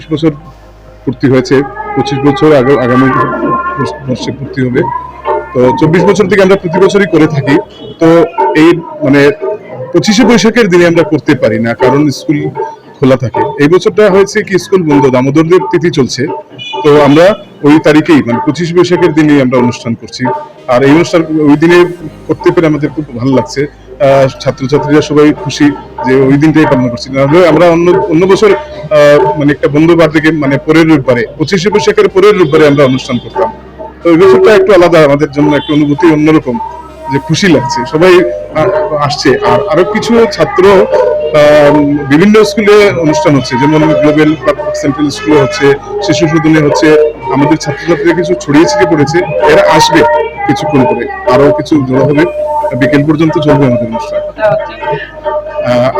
চব্বিশ বছর পূর্তি হয়েছে, পঁচিশ বছর আগে আগামী বর্ষে পূর্তি হবে। তো চব্বিশ বছর থেকে আমরা প্রতি বছরই করে থাকি। তো এই মানে পঁচিশে বৈশাখের দিনে আমরা করতে পারি না, কারণ স্কুল খোলা থাকে। এই বছরটা হয়েছে কি, স্কুল বন্ধ, দামোদরদের তিথি চলছে। তো আমরা ওই তারিখেই মানে পঁচিশ বৈশাখের দিনেই আমরা অনুষ্ঠান করছি। আর এই অনুষ্ঠান, ওই দিনে করতে পেরে আমাদের খুব ভালো লাগছে। ছাত্রছাত্রীরা সবাই খুশি যে ওই দিনটাই পালন করছি। আমরা অন্য অন্য বছর মানে একটা বন্ধ বার থেকে মানে পরের রোববারে, পঁচিশে বৈশাখের পরের রোববারে আমরা অনুষ্ঠান করতাম। তো এই বছরটা একটু আলাদা, আমাদের জন্য একটা অনুভূতি অন্যরকম, যে খুশি লাগছে। সবাই আসছে। আর আরও কিছু ছাত্র বিভিন্ন স্কুলে অনুষ্ঠান হচ্ছে, যেমন গ্লোবাল সেন্ট্রাল স্কুলে হচ্ছে, শিশু সদনে হচ্ছে, আমাদের ছাত্রছাত্রীরা কিছু ছড়িয়ে ছিটিয়ে পড়েছে, এরা আসবে। কিছুক্ষণ করে আরও কিছু জড়ো হবে। বিকেল পর্যন্ত চলবে আমাদের অনুষ্ঠান।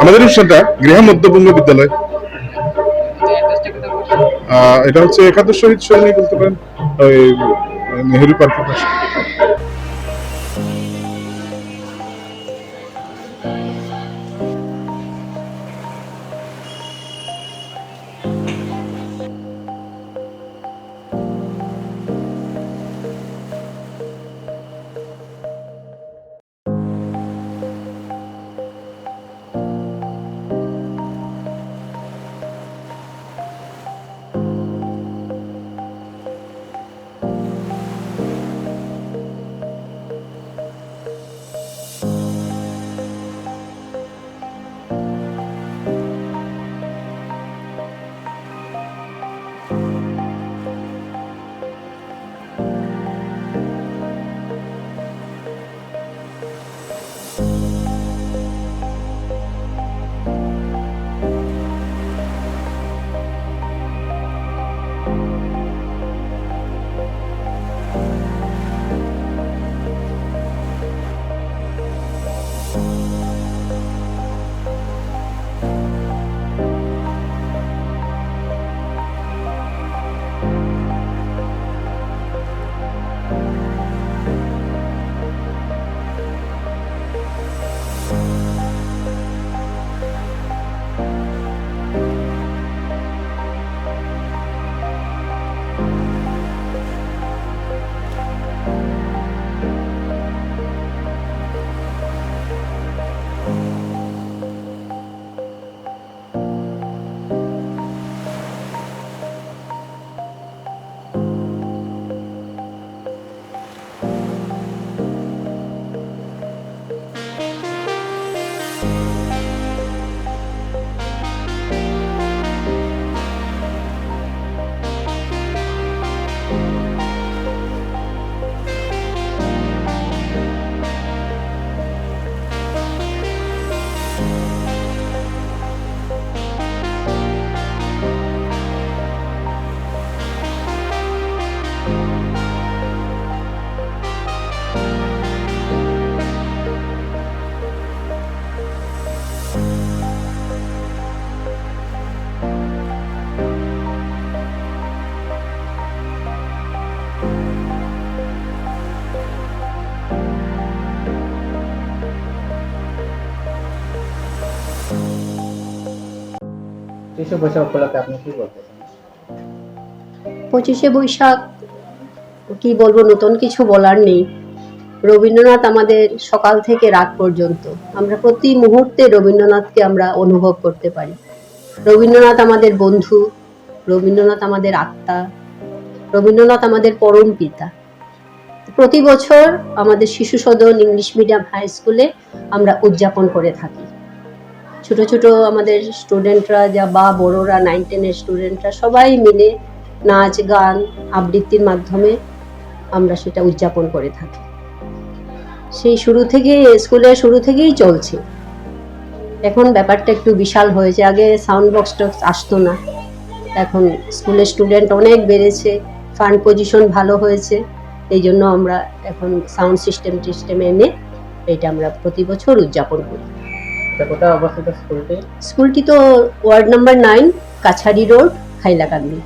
আমাদের অনুষ্ঠানটা গৃহ মধ্যবঙ্গ বিদ্যালয়। এটা হচ্ছে একাদশ শহীদ সৈনিক বলতে পারেন, ওই নেহেরু পার্কের পাশে। শিশু বৈশাখ উপলক্ষে আপনি কি বলতে চান? পঁচিশে বৈশাখ, কি বলব, নতুন কিছু বলার নেই। রবীন্দ্রনাথ আমাদের সকাল থেকে রাত পর্যন্ত। আমরা প্রতি মুহূর্তে রবীন্দ্রনাথকে আমরা অনুভব করতে পারি। রবীন্দ্রনাথ আমাদের বন্ধু, রবীন্দ্রনাথ আমাদের আত্মা, রবীন্দ্রনাথ আমাদের পরম পিতা। প্রতি বছর আমাদের শিশু সদন ইংলিশ মিডিয়াম হাই স্কুলে আমরা উদযাপন করে থাকি। ছোট ছোট আমাদের স্টুডেন্টরা যা বা বড়রা নাইন টেনের স্টুডেন্টরা সবাই মিলে নাচ, গান, আবৃত্তির মাধ্যমে আমরা সেটা উদযাপন করে থাকি। সেই শুরু থেকে স্কুলে শুরু থেকেই চলছে। এখন ব্যাপারটা একটু বিশাল হয়েছে। আগে সাউন্ড বক্স টক্স আসতো না। এখন স্কুলের স্টুডেন্ট অনেক বেড়েছে। ফান্ড পজিশন ভালো হয়েছে। এই জন্য আমরা এখন সাউন্ড সিস্টেম টিস্টেম এনে এটা আমরা প্রতি বছর উদযাপন করি। কোথায় অবস্থিত স্কুলটি স্কুলটি তো ward number nine Kachari road Hailakandi.